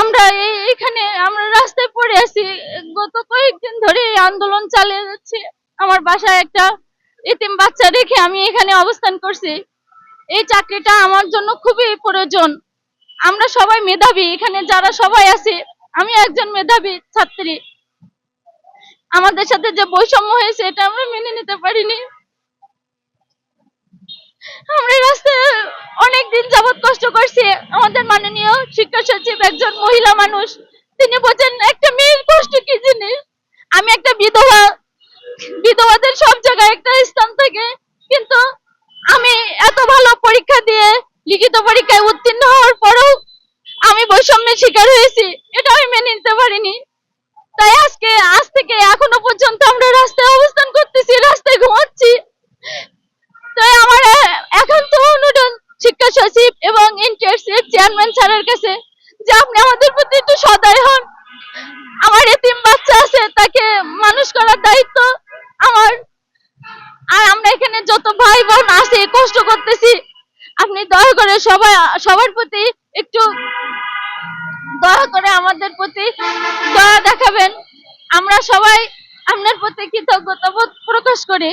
আমরা এইখানে আমরা রাস্তায় পড়ে আছি। গত কয়েকদিন ধরে এই আন্দোলন চালিয়ে যাচ্ছে। আমার বাসায় একটা এতিম বাচ্চা রেখে আমি এখানে অবস্থান করছি। এই চাকরিটা আমার জন্য খুবই প্রয়োজন। আমরা সবাই মেধাবী, এখানে যারা সবাই আছে, আমি একজন মেধাবী ছাত্রী। আমাদের সাথে যে বৈষম্য হয়েছে, এটা আমরা মেনে নিতে পারিনি। আমরা রাস্তায় অনেক দিন যাবৎ কষ্ট করছি। আমাদের মাননীয় শিক্ষা সচিব একজন মহিলা মানুষ। তিনি বলছেন, একটা মেয়ের কষ্ট কি জিনিস? আমি একটা বিধবা, বিধবাদের সব জায়গায় একটা স্থান থাকে, কিন্তু আমি এত ভালো পরীক্ষা দিয়ে লিখিত পরীক্ষায় উত্তীর্ণ হওয়ার পরেও আমি বৈষম্যের শিকার হয়েছি। এটা আমি মেনে নিতে পারিনি। তাই আজকে আজ থেকে এখনও পর্যন্ত আমরা রাস্তায় অবস্থান করতেছি রাস্তায় ঘুমাচ্ছি তাই আমার এ- একান্ত অনুরোধ শিক্ষা সচিব এবং ইন্টার্সের চেয়ারম্যান স্যারের কাছে, যে আপনি আমাদের প্রতি একটু সদয় হন। আমার এতিম বাচ্চা আছে, তাকে মানুষ করার দায়িত্ব আমার। আর আমরা এখানে যত ভাই বোন আছি, কষ্ট করতেছি। আপনি দয়া করে সবাই, সবার প্রতি একটু দয়া করে আমাদের প্রতি দয়া দেখাবেন। আমরা সবাই আপনার প্রতি কৃতজ্ঞতা প্রকাশ করি।